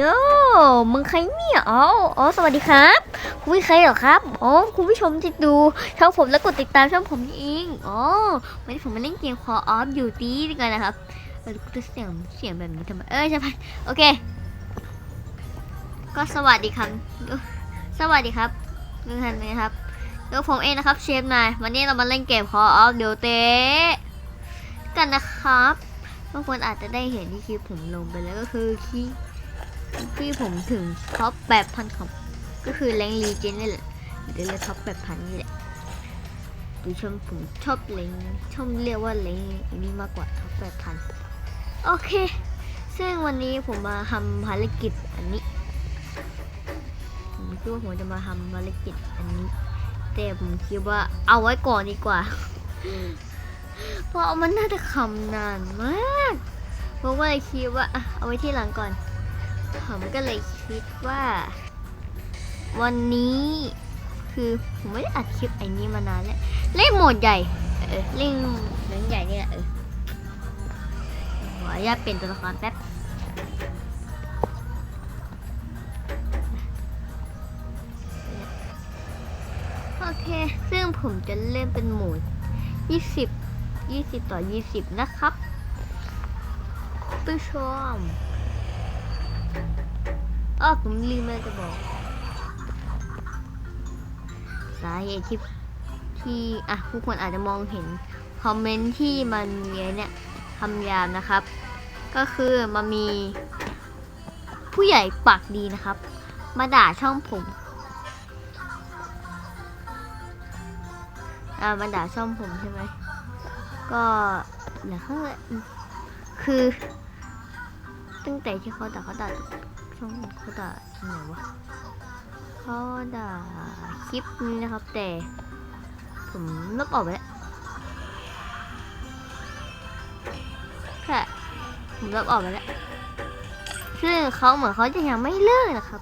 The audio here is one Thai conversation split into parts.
โย่มึงใครเนี่ยอ๋ออ๋อสวัสดีครับ คุณเป็นใครเหรอครับอ๋อคุณผู้ชมที่ดูช่องผมแล้วกดติดตามช่องผมเองอ๋อวันนี้ผมมาเล่นเกม Call of Duty กันนะครับเออกูจะเสียงเสียงแบบนี้ทำไมเออใช่ปะโอเค ก็สวัสดีครับ สวัสดีครับทุกท่านนะครับแล้วผมเองนะครับเชฟนายวันนี้เรามาเล่นเกม Call of Duty กันนะครับบางคนอาจจะได้เห็นที่คลิปผมลงไปแล้วก็คือคลิป ที่ผมถึงท็อปแปดพันของก็คือแรงรีเจนนี่แหละเดี๋ยวเรียกท็อปแปดพันนี่แหละดูชมผมชอบแรงชอบเรียกว่าแรงอันนี้มากกว่าท็อปแปดพันโอเค ซึ่งวันนี้ผมมาทำภารกิจอันนี้ผมคิดว่าผมจะมาทำภารกิจอันนี้ แต่ผมคิดว่าเอาไว้ก่อนดีกว่า เพราะมันน่าจะคำนานมากผมก็เลยคิดว่าเอาไว้ที่หลังก่อน ผมก็เลยคิดว่า วันนี้คือผมไม่ได้อัดคลิปไอ้นี้มานานแล้วเล่นโหมดใหญ่ เออเล่นเล่นใหญ่เนี่แหละเออขออนุญาตเปลี่ยนตัวละครแป๊บโอเค ซึ่งผมจะเล่นเป็นโหมด 20 20 ต่อ 20 นะครับผู้ชม อ้อผมลืมเลยจะบอก สาเหตุที่ที่อะผู้คนอาจจะมองเห็นคอมเมนต์ที่มันมีเนี่ยคำยามนะครับ ก็คือมันมีผู้ใหญ่ปากดีนะครับ มาด่าช่องผมอ่ามาด่าช่องผมใช่ไหมก็เดี๋ยวเขาคือ ตั้งแต่ที่เขาด่าเขาด่าช่องเขาด่าที่ไหนวะเขาด่าคลิปนี้นะครับ แต่ ผมลบออกไปแล้วแค่ผมลบออกไปแล้วซึ่งเขาเหมือนเขาจะยังไม่เลิกนะครับ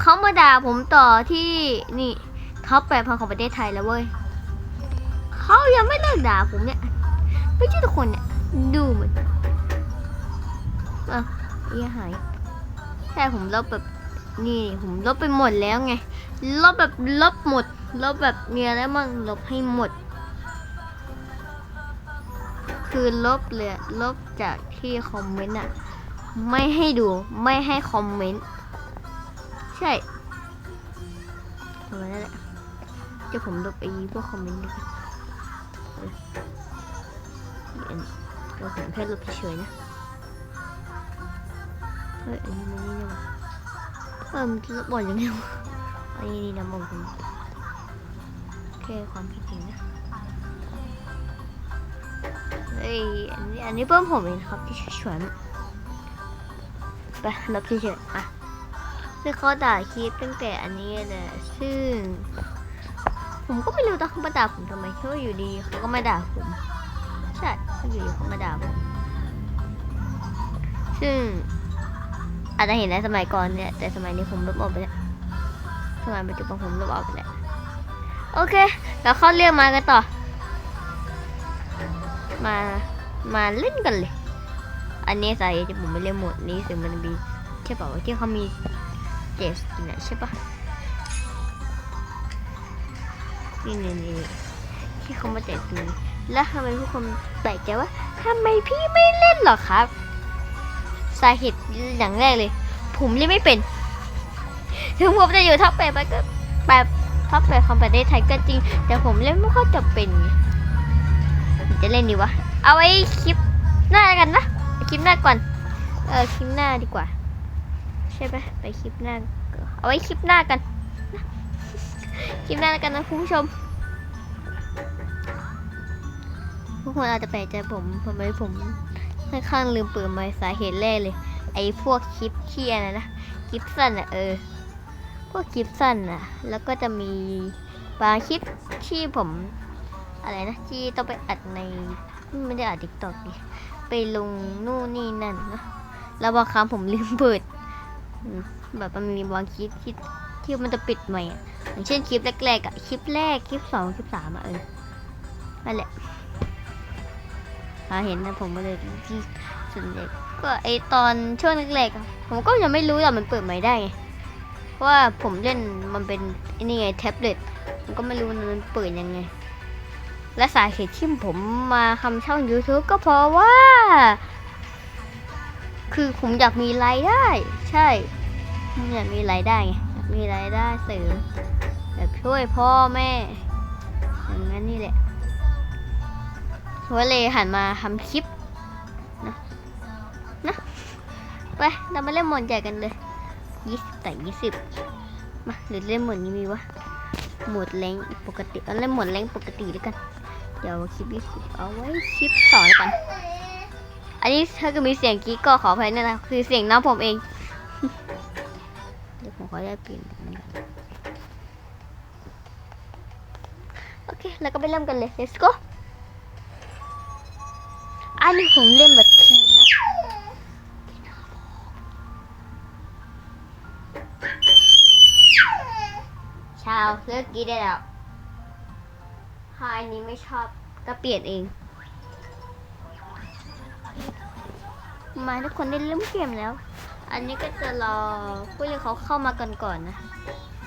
เขามาด่าผมต่อที่นี่ท็อปแปดพันของประเทศไทยแล้วเว้ยเขายังไม่เลิกด่าผมเนี่ยไม่ใช่ทุกคนเนี่ยดูเหมือน อะเอียหายใช่ผมลบแบบนี่ผมลบไปหมดแล้วไง ลบแบบลบหมด ลบแบบมีอะไรบ้างลบให้หมด คือลบเลยลบจากที่คอมเมนต์อะไม่ให้ดูไม่ให้คอมเมนต์ใช่ประมาณนั้นแหละจะผมลบไอ้พวกคอมเมนต์ดีกว่าอันเราผมแค่ลบเฉยๆนะ ฮ้ยอันนี้มันนี่นะวะเออมันจะบ่อยยังไงวะอันนี้นี่นะมองผมแค่ความคิดเห็นนะเฮ้ยอันนี้อันนี้เพิ่มผมเองครับที่ชวนไปลบเฉยๆอะซึ่งเขาด่าคลิปตั้งแต่อันนี้เลยซึ่ง ผมก็ไม่รู้ตอนเขามาด่าผมทำไมแค่ว่าอยู่ดีเขาก็มาด่าผมใช่เขาอยู่ดีเขามาด่าผมซึ่ง อาจจะเห็นในสมัยก่อนเนี่ย แต่สมัยนี้ผมลบออกไปแล้วสมัยปัจจุบันผมลบออกไปแล้วโอเคแล้วเข้าเรื่องมากันต่อ มา มาเล่นกันเลย อันนี้สาเหตุที่ผมไม่เล่นหมดนี้ซึ่งมันมีใช่ป่าวะที่เขามีเจสเนี่ยใช่ปะนี่นี่นี่ที่เขามาเจสนี้แล้วทำไมทุกคนแปลกใจว่าทำไมพี่ไม่เล่นหรอครับ สาเหตุอย่างแรกเลย ผมเล่นไม่เป็น ถึงผมจะอยู่ท็อปแปดไปก็แบบท็อปแปดของประเทศไทยก็จริง แต่ผมเล่นไม่ค่อยจะเป็น จะเล่นดีวะ เอาไว้คลิปหน้ากันนะคลิปหน้าก่อน เออคลิปหน้าดีกว่า ใช่ไหมไปคลิปหน้า เอาไว้คลิปหน้ากัน คลิปหน้ากันนะคุณผู้ชมทุกคนอาจจะแปลกใจผมทำไมผม ค่อนข้างลืมเปิดไมค์สาเหตุแรกเลย ไอ้พวกคลิปที่อะไรนะคลิปสั้นอะเออ พวกคลิปสั้นอะแล้วก็จะมีบางคลิปที่ผมอะไรนะที่ต้องไปอัดในไม่ได้อัดติ๊กต็อกดิไปลงนู่นนี่นั่นนะแล้วบางครั้งผมลืมเปิดแบบมันมีบางคลิปที่ที่มันจะปิดใหม่อะอย่างเช่นคลิปแรกๆอะคลิปแรกคลิปสองคลิปสามอะเออนั่นแหละ พาเห็นนะผมก็เลยที่ส่วนใหญ่ก็ไอตอนช่วงแรกๆผมก็ยังไม่รู้หรอกมันเปิดใหม่ได้ไงเพราะว่าผมเล่นมันเป็นอนี่ไงแท็บเล็ตผมก็ไม่รู้มันเปิดยังไง และสาเหตุที่ผมมาทำช่อง YouTube ก็เพราะว่า คือผมอยากมีรายได้ ใช่ผมอยากมีรายได้ไงอยากมีรายได้เสริมแบบช่วยพ่อแม่อย่างนั้นนี่แหละ ก็เลยหันมาทำคลิปนะนะไปเรามาเล่นหมดใหญ่กันเลยยี่สิบแต่ยี่สิบมาหรือเล่นหมดนี้มีวะหมดแรงปกติเอาเล่นหมดแรงปกติด้วยกัน เดี๋ยวคลิปยี่สิบเอาไว้คลิปสองแล้วกัน อันนี้ถ้าเกิดมีเสียงกรี๊ดก็ขออภัยด้วยนะคือเสียงน้ำผมเองเดี๋ยวผมขอได้เปลี่ยนแบบนั้นก่อนโอเค แล้วก็ไปเริ่มกันเลย let's go อันนี้ผมเล่นแบบทีมนะชาวเลิกกรีดได้แล้วถ้าอันนี้ไม่ชอบก็เปลี่ยนเอง มาทุกคนได้เริ่มเกมแล้ว อันนี้ก็จะรอผู้เล่นเขาเข้ามากันก่อนนะ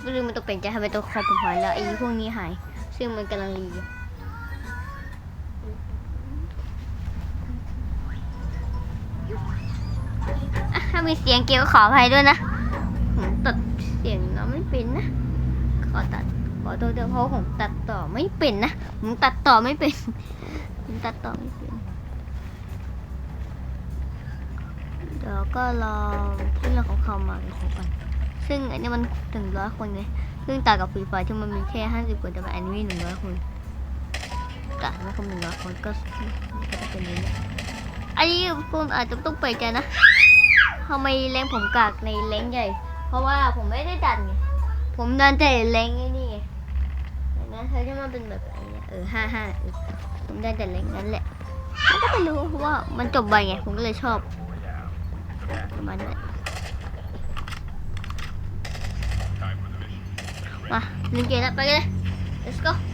ไม่รู้มันตกเป็นใจทำไมตัวคอผมหายแล้วไอ้พวกนี้หาย ซึ่งมันกำลังรี มีเสียงเกลียวขออภัยด้วยนะผมตัดเสียงน้องไม่เป็นนะ ขอตัดขอโทษด้วยเพราะผมตัดต่อไม่เป็นนะผมตัดต่อไม่เป็นผมตัดต่อไม่เป็นเดี๋ยวก็รอที่เราเขาเข้ามาเลยก่อนซึ่งอันนี้มันถึงร้อยคนเลยซึ่งต่างกับฟรีไฟที่มันมีแค่ห้าสิบคนแต่ว่าอันนี้หนึ่งร้อยคนกะแล้วก็หนึ่งร้อยคนก็จะเป็นนี้อันนี้คุณอาจจะต้องเปิดใจนะ ทำไมแรงผมกากในแรงใหญ่ เพราะว่าผมไม่ได้ดันไงผมดันแต่แรงไอ้นี่ไงนั้นเธอที่มันเป็นแบบอันเนี้ยเออห้าห้าเออผมไดันแต่แรงนั้นแหละมันก็ไม่รู้เพราะว่ามันจบไวไงผมก็เลยชอบประมาณนั้นมาเล่นเกมแล้วไปกันเลย let's go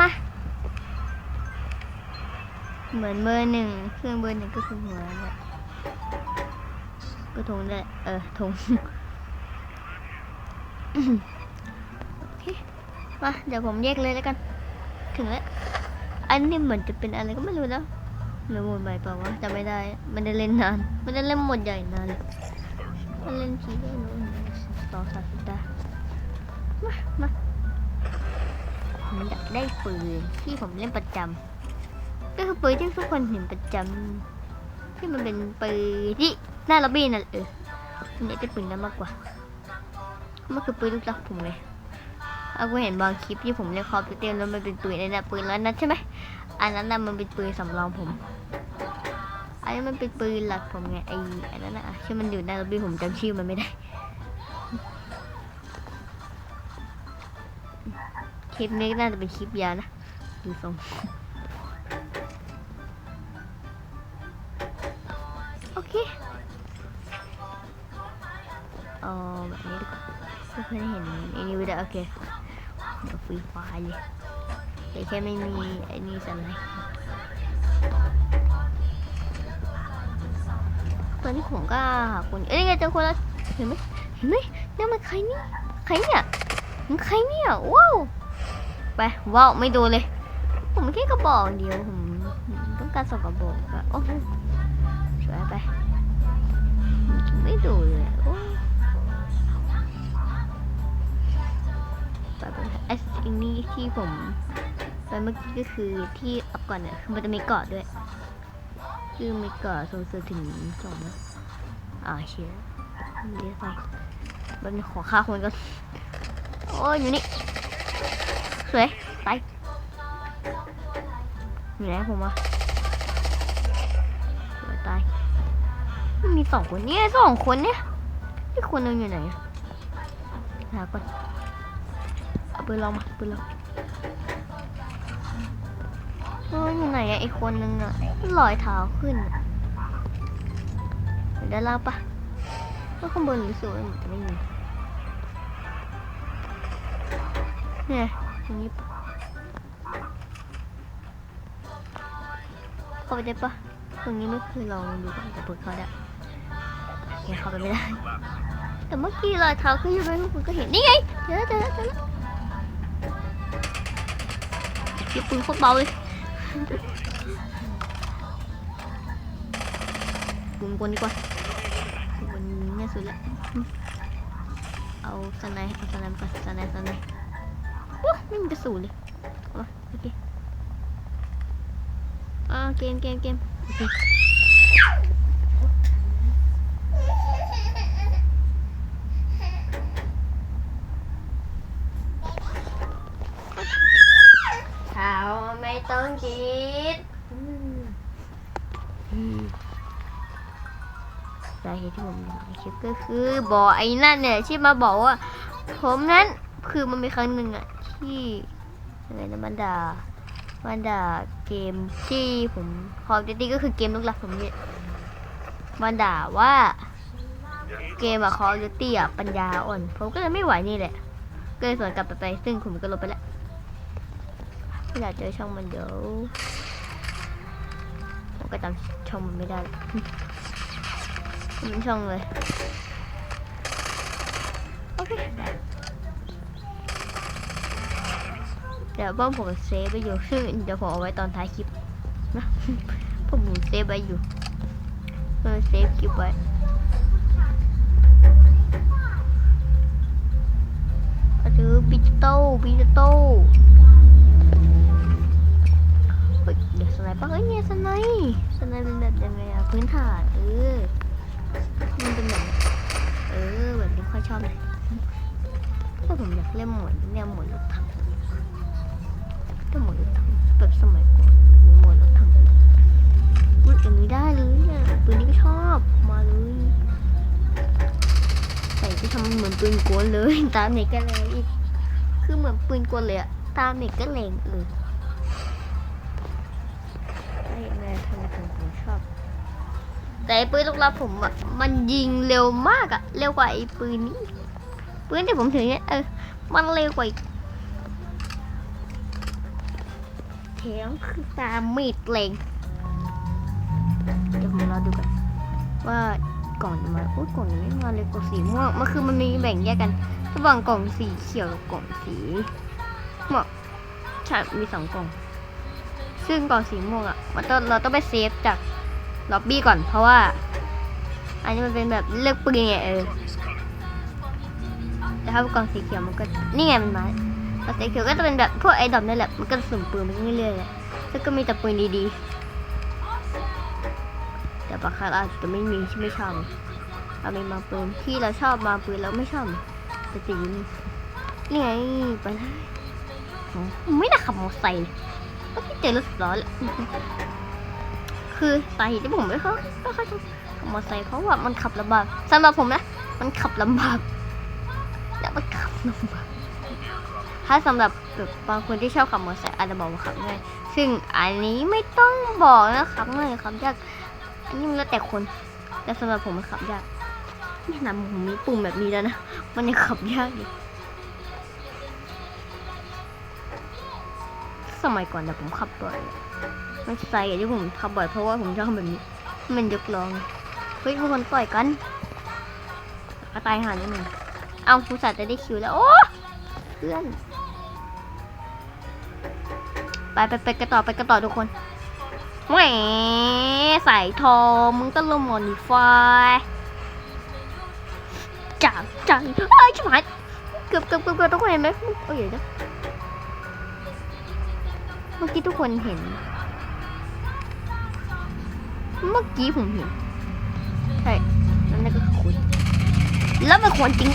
มา เหมือนเบอร์หนึ่งเครื่องเบอร์หนึ่งก็คือหัวนั่นแหละก็ทงได้เออทงโอเคมาเดี๋ยวผมแยกเลยแล้วกัน ถึงแล้ว อันนี้เหมือนจะเป็นอะไรก็ไม่รู้นะหรือหมดใหม่เปล่าวะจำไม่ได้มันได้เล่นนานมันได้เล่นหมดใหญ่นานเลยมันเล่นทีได้รู้สองสามสัปดาห์มามา ผมอยากได้ปืนที่ผมเล่นประจำก็คือปืนที่ทุกคนเห็นประจำที่มันเป็นปืนที่หน้าล็อบบี้นั่นเออผมอยากได้ปืนนั้นมากกว่ามันคือปืนลูกรักผมเลยเอากูเห็นบางคลิปที่ผมเล่นคอมพิวเตอร์แล้วมันเป็นปืนไอ้น่ะปืนแล้วนั้นใช่ไหมอันนั้นน่ะมันเป็นปืนสำรองผมอันนี้มันเป็นปืนหลักผมไงไอ้อันนั้นน่ะที่มันอยู่ในระเบียบผมจำชื่อมันไม่ได้ คลิปนี้น่าจะเป็นคลิปยาวนะดูทรงโอเคเอาแบบนี้ดีกว่าเพื่อนเห็นอ้นี่ไม่ได้โอเคเดี๋ยวฟรีไฟล์เลยแต่แค่ไม่มีไอ้นี่สไลด์ตอนนี้ผมก็หาคนเอ้ยไงเจอคนแล้วเห็นไหมเห็นไหมนี่มันใครนี่ใครเนี่ยมันใครเนี่ยว้าว ไปว้าวไม่ดนเลย ผมแค่กระบอกเดียวผมต้องการสองกระบอกอะโอ้โหสวยไปไม่ดนเลยโอ้แบบไอ้สิ่งนี้ที่ผมไปเมื่อกี้ก็คือที่อัพก่อนเนี่ยคือมันจะมีเกาะด้วย คือมีเกาะสูงสุดถึงสองนะอ่าเชียร์เดี๋ยวไปมันขอฆ่าคนก่อนโอ้ยอยู่นี่ วย ไป อยู่ไหนผมวะตายมีสองคนเนี่ยสองคนเนี่ยอีกคนนึงอยู่ไหนหาก่อนเอาปืนเรามาปืนเราเอ้ยอยู่ไหนอะอีกคนนึงอะลอยเท้าขึ้นอยู่ด้านล่างปะว่าข้างบนรู้สึกว่ามันจะไม่มีเนี่ย ตรงนี้ปะเข้าไปได้ปะตรงนี้ไม่เคยลองดูแต่เปิดเขาได้ยังเข้าไปไม่ได้ แต่เมื่อกี้รอยเท้าขึ้นอยู่ด้วยทุกคนก็เห็นนี่ไงเจอแล้วเจอแล้วเจอแล้วเก็บปืนโคตรเบาเลยปืนกลดีกว่าปืนกลง่ายสุดละเอาสไนเอาสไนด์ไปสไนสไน ไม่มีกระสุนเลยเอามาโอเคอ่าเกมเกมเกมโอเคเขาไม่ต้องคิดสาเหตุที่ผมอยากให้คิดก็คือบอกไอ้นั่นเนี่ยที่มาบอกว่า ผมนั้นคือมันมีครั้งหนึ่งอะ ที่ยังไงนะมันดามันดาเกมที่ผมคอมดิตี้ก็คือเกมลูกหลักผมเนี่ยมันด่าว่าเกมอะคอมดิตี้อะปัญญาอ่อน ผมก็เลยไม่ไหวนี่แหละ ก็เลยสวนกลับไปไป ซึ่งผมก็ลบไปแล้วไม่อยากเจอช่องมันเดี๋ยวผมก็จำช่องมันไม่ได้มันช่องเลย โอเค เดี๋ยวบ้องผมเซฟไปอยู่ซึ่งเดี๋ยวผมเอาไว้ตอนท้ายคลิปนะผมเซฟไว้อยู่เออเซฟคลิปไว้ก็คือบิจิโต้บิจิโต้เดี๋ยวสไนเปอร์เฮ้ยเนี่ยสไนป์สไนป์เป็นแบบยังไงอะพื้นฐานเออมันเป็นแบบเออแบบนี้ค่อยชอบเลยถ้าผมอยากเล่นหมดเนี่ยหมวดรถถัง ถ้าหมวดรถถังแบบสมัยก่อนมีหมวดรถถังอุ้ยอย่างนี้ได้เลยเนี่ยปืนนี้ก็ชอบมาเลยใส่ก็ทำเหมือนปืนกลเลย ตามเน็กก็แรงอีกคือเหมือนปืนกลเลยอะตามเน็กก็แรงเออไม่แม่ทำไมถึงผมชอบ แต่ปืนลูกลับผมอะมันยิงเร็วมากอะเร็วกว่าไอ้ปืนนี้ปืนที่ผมถือเนี่ยเออมันเร็วกว่าอีก แถมคือตามมีดเลงเดี๋ยวผมรอดูกันว่าก่อนมาโอ้ยก่อนไม่มาเลยกล่องสีม่วงมันคือมันมีแบ่งแยกกัน ระหว่างกล่องสีเขียวกับกล่องสีม่วงใช่มีสองกล่อง ซึ่งกล่องสีม่วงอะมันต้องเราต้องไปเซฟจากล็อบบี้ก่อนเพราะว่า อันนี้มันเป็นแบบเลือกปืนไงเออแต่ถ้ากล่องสีเขียวมันก็นี่ไงมันมา กล่องสีเขียวก็จะเป็นแบบพวกไอ้ดอมนี่แหละ มันก็จะสุ่มปืนไปเรื่อยๆเลยแล้วก็มีแต่ปืนดีๆ แต่บางครั้งอาจจะไม่มีที่ไม่ชอบเรามีมาปืนที่เราชอบมาปืนเราไม่ชอบแต่ตีนี่ไงไปเลยโอ้ไม่ได้ขับมอเตอร์ไซค์เลยก็ที่เจอรถสิบล้อแหละคือสาเหตุที่ผมไม่ค่อยไม่ค่อยชอบขับมอเตอร์ไซค์เพราะว่ามันขับลำบากสำหรับผมนะ มันขับลำบากและมันขับลำบาก ถ้าสำหรับแบบบางคนที่ชอบขับมอเตอร์ไซค์อาจจะบอกว่าขับง่ายซึ่งอันนี้ไม่ต้องบอกนะขับง่ายขับยากอันนี้มันแล้วแต่คน แต่สำหรับผมมันขับยากนี่นะผมมีปุ่มแบบนี้แล้วนะ มันยังขับยากอยู่สมัยก่อนแต่ผมขับบ่อยไม่ใช่ที่ผมขับบ่อยเพราะว่าผมชอบแบบนี้ มันยกลองเฮ้ยพวกคนต่อยกันก็ตายห่านิดหนึ่งเอาผู้สัตว์จะได้คิวแล้ว โอ้ เพื่อน ไปไปไปกันต่อไปกันต่อทุกคนแหมใส่ทองมึงก็ลงมมอนิฟายจากใจเอ้ยชิบหายเกือบเกือบเกือบเกือบทุกคนเห็นไหมโอ้ยเดี๋ยวเมื่อกี้ทุกคนเห็น เมื่อกี้ผมเห็นใช่นั่นก็คือคุณแล้วมันควรจริง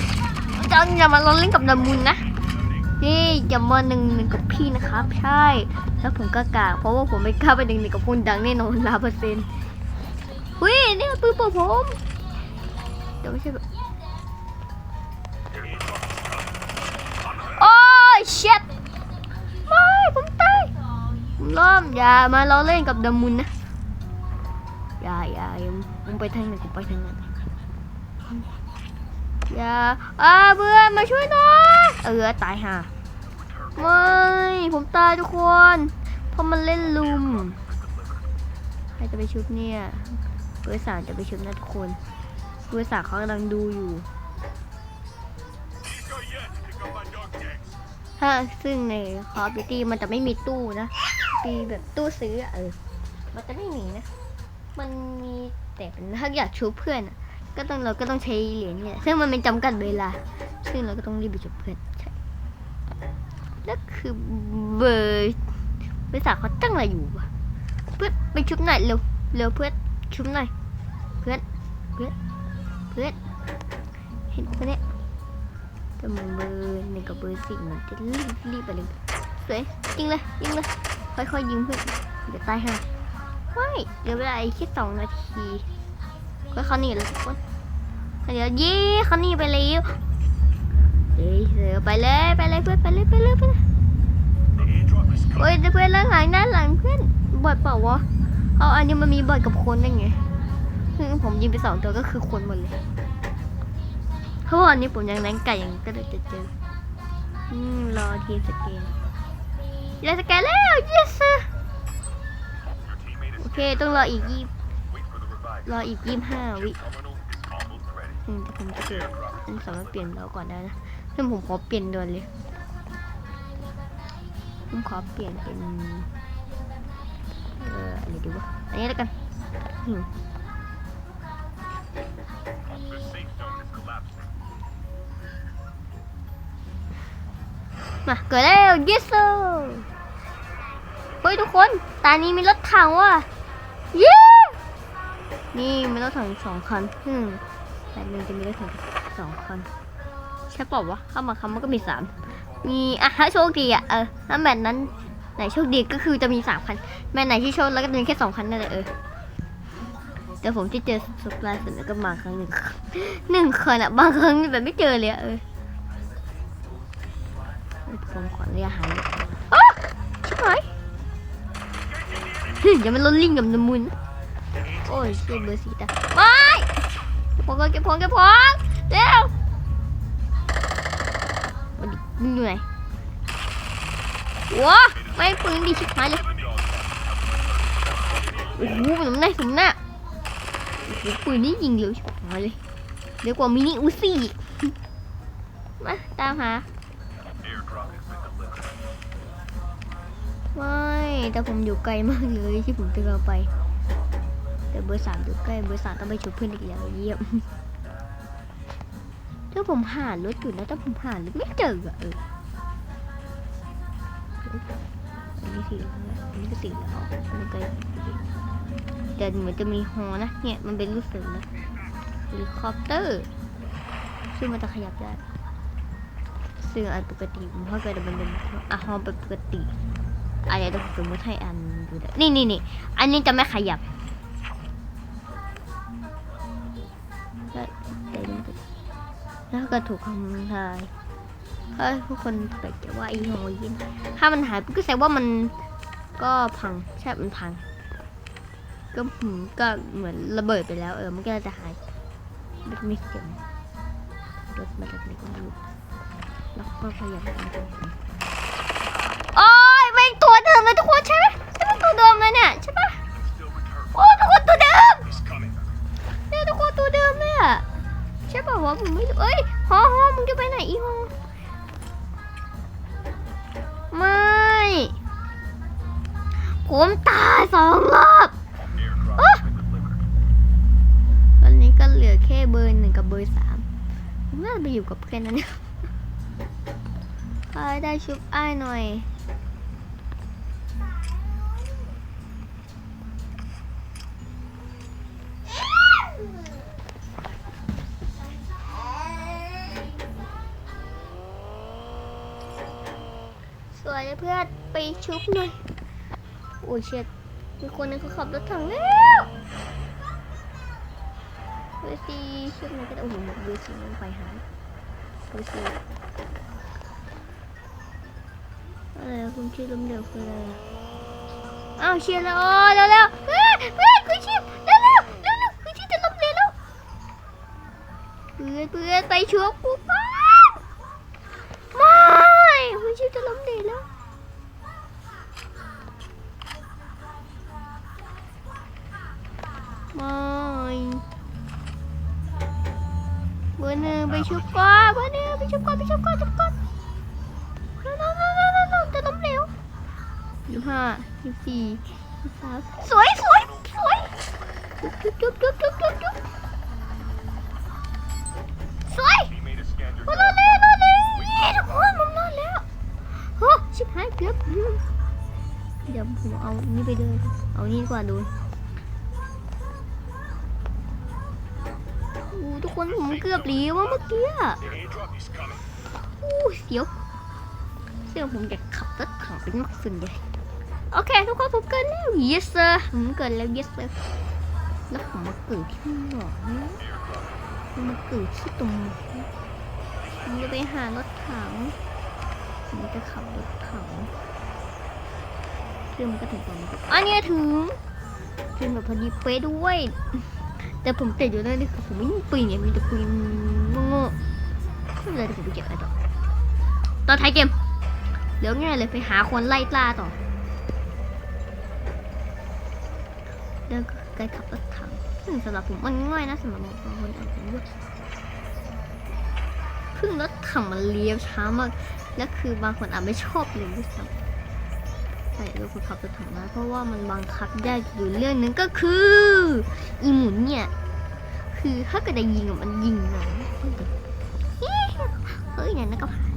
จะอย่ามาลองเล่นกับดามุนนะ นี่อย่ามาหนึ่งหนึ่งกับพี่นะครับ ใช่ แล้วผมก็กากเพราะว่าผมไม่กล้าไปหนึ่งหนึ่งกับคุณดังแน่นอนล้านเปอร์เซ็นต์เฮ้ยนี่ปืนปผมเดี๋ยวไม่ใช่แบบโอ้ยเช็ดไม่ผมตายผมล้อมอย่ามาล้อเล่นกับดามุนนะอย่าอย่าอย่าผมไปทางไหนผมไปทางนั้น อย่าอ่าเพื่อนมาช่วยหน่อยเออตายห่าไม่ผมตายทุกคนเพราะมันเล่นลุมใครจะไปชุบเนี่ยเบอร์สามจะไปชุบนะทุกคนเบอร์สามเขากำลังดูอยู่ถ้าซึ่งในคอร์บิตี้มันจะไม่มีตู้นะมีแบบตู้ซื้อเออมันจะไม่มีนะ มันมีแต่เป็นถ้าอยากชุบเพื่อนอะ ก็ต้องเราก็ต้องใช้เหรียญเนี่ยซึ่งมันเป็นจำกัดเวลา ซึ่งเราก็ต้องรีบไปจบเพื่อนใช่แล้วคือเบอร์บริษัทเขาตั้งอะไรอยู่วะเพื่อนไปชุบหน่อยเร็วเร็วเพื่อนชุบหน่อยเพื่อนเพื่อนเพื่อนเห็นคนเนี้ยแต่มันเบอร์หนึ่งกับเบอร์สี่มันจะรีบรีบไปเลยสวยยิงเลยยิงเลยค่อยๆยิงเพื่อนเดี๋ยวตายห่าไม่เดี๋ยวเวลาอีกแค่สองนาที ก็เขาหนีแล้วทุกคนเดี๋ยวยี่เขาหนีไปแล้วเฮ้ยเสือไปเลยไปเลยเพื่อนไปเลยไปเลยไปเลยโอ้ยเพื่อนด้านหลังด้านหลังเพื่อนบอดเปล่าวะเอาอันนี้มันมีบอดกับคนได้ไงซึ่งผมยิงไปสองตัวก็คือคนหมดเลยเพราะวันนี้ผมยังแรงไก่ยังก็เลยจะเจออืมรอทีสแกนรอสแกนแล้ว yes โอเค ต้องรออีกยี่ รออีกยี่ห้าวิอืมแต่ผมจะเกิดมันสามารถเปลี่ยนเราก่อนได้นะซึ่งผมขอเปลี่ยนด่วนเลยผมขอเปลี่ยนเป็น เอออะไรดีวะ อันนี้แล้วกันมมาเกิดแล้ว yes sir เฮ้ยทุกคนตอนนี้มีรถถังว่ะ เย้ นี่มีรถถังสองคันอืมแต่หนึ่งจะมีได้ถึงสองคันใช่ป่าวะเข้ามาคำมันก็มีสามมีอะถ้าโชคดีอะเออถ้าแบบนั้นไหนโชคดีก็คือจะมีสามคันแม่ไหนที่โชคแล้วก็จะมีแค่สองคันนั่นแหละเออแต่ผมที่เจอสุดล่าสุดแล้วก็มาครั้งหนึ่งหนึ่งคนอะบางครั้งแบบไม่เจอเลยอะเออผมขอเรียกหายอ๋อชิบหายเฮ้ยอย่ามันล้นลิงกับน้ำมุน โอ้ยเชื่อเบอร์สีตาไม่เก็บของก่อนเก็บของเก็บของเร็วมาดิมึงอยู่ไหนว้าไม่ปืนดิชิบหายเลยโอ้โหสมหน้าสมหน้าโอ้โหปืนนี่ยิงเร็วชิบหายเลยเดี๋ยวกว่ามินิอุซี่มาตามหาไม่แต่ผมอยู่ไกลมากเลยที่ผมจะเอาไป แต่เบอร์สามอยู่ใกล้เบอร์สามต้องไปชุบเพื่อนอีกแล้วเยี่ยมถ้าผมหารถอยู่นะแต่ผมหารถไม่เจออะเอออันนี้สีแล้วอันนี้ก็สีแล้วมันก็แต่เหมือนจะมีฮอนะเนี่ยมันเป็นรูปเสือนะเฮลิคอปเตอร์ซึ่งมันจะขยับได้ซึ่งอันปกติผมเข้าใจแต่มันเป็นอะฮอเป็นปกติอะเดี๋ยวผมสมมติให้อันดูได้นี่นี่นี่อันนี้จะไม่ขยับ ก็ถูกคำลายถ้าทุกคนแปลกใจว่าไอ้หอยินถ้ามันหายก็แสดงว่ามันก็พังใช่มันพัง ก็หืมก็เหมือนระเบิดไปแล้วเออมันก็จะหายไม่ไม่เสียงรถมาจากไหนก็ไม่รู้แล้วก็พยายาม ป็นอันนี้ไอ้ได้ชุบไอ้หน่อยสวยเพื่อนไปชุบหน่อย โอ้ยเช็ดมีคนนึงเขาขับรถถังแล้วเวทีชุบหน่อยก็ได้โอ้โหดูสิมันไปหาย เวทีอะไรคุณชื่อลมเดียวคืออะไรอ้าวเชียร์แล้วโอ้เร็วเร็วๆเฮ้ยเพื่อคุณชิปเร็วเร็วเร็วเร็วคุณชิปจะล้มเหลวแล้วเพื่อนเพื่อนไปช่วยกูป้าไม่คุณชิปจะล้มเหลวแล้ว ไปชุบก่อนไปชุบก่อนเร็วเร็วเร็วเร็วเร็วจะล้มเหลวยี่สิบห้ายี่สิบสี่ยี่สิบสามสวยสวยสวยจุ๊บจุ๊บจุ๊บจุ๊บจุ๊บจุ๊บสวยโอ้รอดแล้วรอดแล้วย้ทุกคนผมรอดแล้วโอ้ชิบหายเกือบเดี๋ยวผมเอานี่ไปเลยเอานี่ดีกว่าดูโอ้ทุกคนผมเกือบหลีว่าเมื่อกี้ อู้เสียวเสียวผมอยากขับรถถังเป็นมักสุนเลยโอเค ทุกคนผมเกินแล้ว yes sir ผมเกินแล้ว yes sir แล้วผมมาเกิดที่หนอเนี่ผมมาเกิดที่ตรงนี้ผมจะไปหารถถังผมจะขับรถถังซึ่งมันก็ถึงตรงนี้อันนี้ถึงถึงแบบพอดีเป๊ะด้วย แต่ผมติดอยู่นั่นนี่คือผมไม่มีปืนเนี่ยมีแต่ปืนโง่ๆไม่เป็นไรเดี๋ยวผมไปเก็บอะไรต่อ ตอนท้ายเกมเดี๋ยวง่ายเลยไปหาคนไล่ล่าต่อแล้วก็การขับรถถังซึ่งสำหรับผมมันง่ายนะสำหรับบางคนอาจจะเลือกพึ่งรถถังมันเลี้ยวช้ามากและคือบางคนอาจไม่ชอบเลยด้วยซ้ำใช่เราคือขับรถถังได้เพราะว่ามันบังคับได้อยู่เรื่องนึงก็คืออีหมุนเนี่ยคือถ้าเกิดจะยิงมันยิงนะเฮ้ยเฮ้ยนี่ยนักก็หาย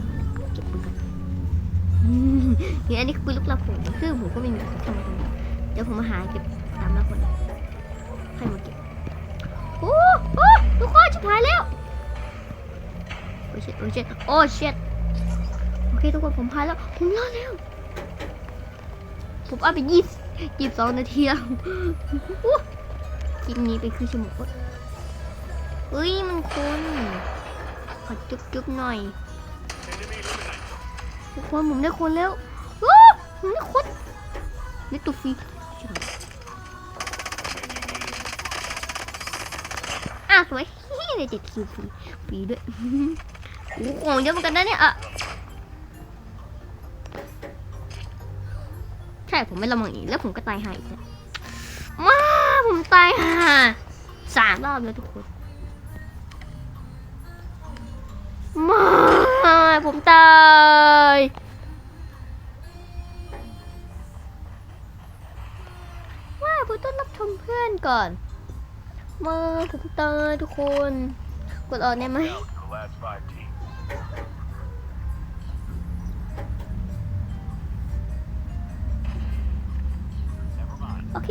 เก็บปืนก่อนอืม เนี่ยอันนี้คือปืนลูกระผมซึ่งผมก็ไม่มีทำตรงนี้เดี๋ยวผมมาหาเก็บตามหน้าคนให้มาเก็บโอ้โอ้ทุกคนชิบหายแล้วโอ้เช็ดโอ้เช็ดโอ้เช็ดโอเคทุกคนผมพายแล้วผมรอดแล้วผมเอาไปยี่สิบยี่สิบสองนาทีแล้วคลิปนี้ไปคือชั่วโมงเอ้ยเฮ้ยมันคนขอจุ๊บจุ๊บหน่อย ทุกคนผมได้คนแล้วว้าผมได้คนได้ตัวฟรีอะสวยได้เจ็ดคิวฟรีฟรีด้วยโอ้โหของเยอะเหมือนกันนะเนี่ยอะใช่ผมไม่ระวังอีกแล้วผมก็ตายหายอีกแล้วมาผมตายห่าสามรอบแล้วทุกคน ผมตายว่าผมต้องรับชมเพื่อนก่อนมาผมตายทุกคน กดออกได้ไหมโอเค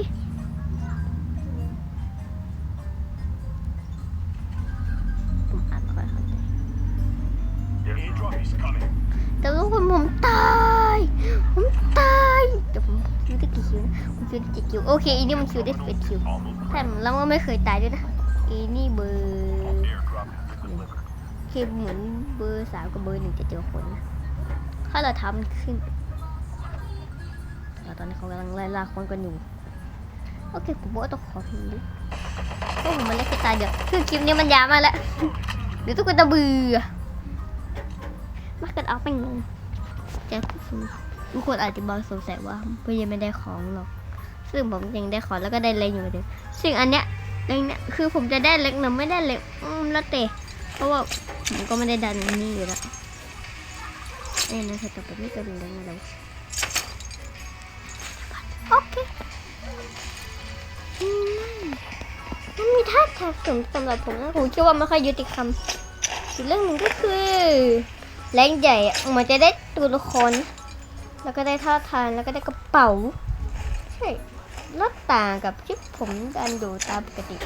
คิวโอเคอีนี่มันคิวได้เอ็ดคิวแต่แล้วก็ไม่เคยตายด้วยนะอีนี่เบอร์คือเหมือนเบอร์สามกับเบอร์หนึ่งจะเจอคนนะถ้าเราทำขึ้นแต่ตอนนี้เขากำลังไล่ล่าคนกันอยู่โอเคผมว่าต้องขอพิมพ์ดิเพราะผมมันเล่นแค่ตายเดียวคือคลิปนี้มันยาวมากแล้วเดี๋ยวทุกคนจะเบื่อมากันเอาไปงงแต่ทุกคนอาจจะบางสงสัยว่าเพื่อนยังไม่ได้ของหรอก ซึ่งผมยังได้ขอแล้วก็ได้เล็กอยู่เหมือนเดิมซึ่งอันเนี้ยเล็กเนี้ยคือผมจะได้เล็กหรือไม่ได้เล็กอืมแล้วแต่เพราะว่าผมก็ไม่ได้ดันนี่อยู่แล้วเอ้ยนะใครต่อไปไม่เกินดังอะไรโอเคมันมีท่าทางสมสำหรับผมนะผมคิดว่าไม่ค่อยยุติธรรมอีกเรื่องหนึ่งก็คือแรงใหญ่อะมันจะได้ตัวละครนแล้วก็ได้ท่าทางแล้วก็ได้กระเป๋า ใช่ ล้วต่างกับที่ผมดันดูตามปกติ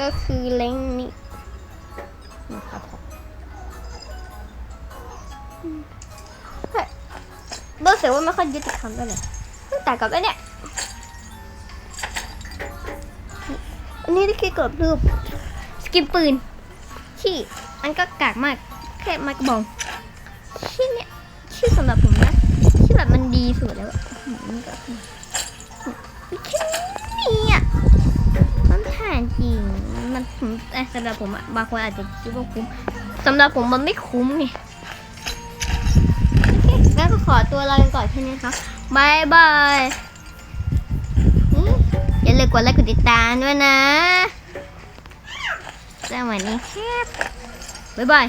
ก็คือแรงนี้นะครับผมอืมเฮ้ยรู้สึกว่าไม่ค่อยยุติธรรมเท่าไหร่แต่กับไอ้เนี่ยอันนี้ที่คิดกดรูปสกินปืน ที่อันก็กากมากแค่ไมากระบองที่เนี่ยที่สำหรับผมนะที่แบบมันดีสุดแล้วอะ ผมแต่สำหรับผมบางคนอาจจะคิดว่าคุ้มสำหรับผมมันไม่คุ้มไงโอเคงั้นก็ขอตัวลาไปก่อนแค่นี้ครับบายบายอืมอย่าลืมกดไลค์กดติดตามด้วยนะสวัสดีครับบ๊ายบาย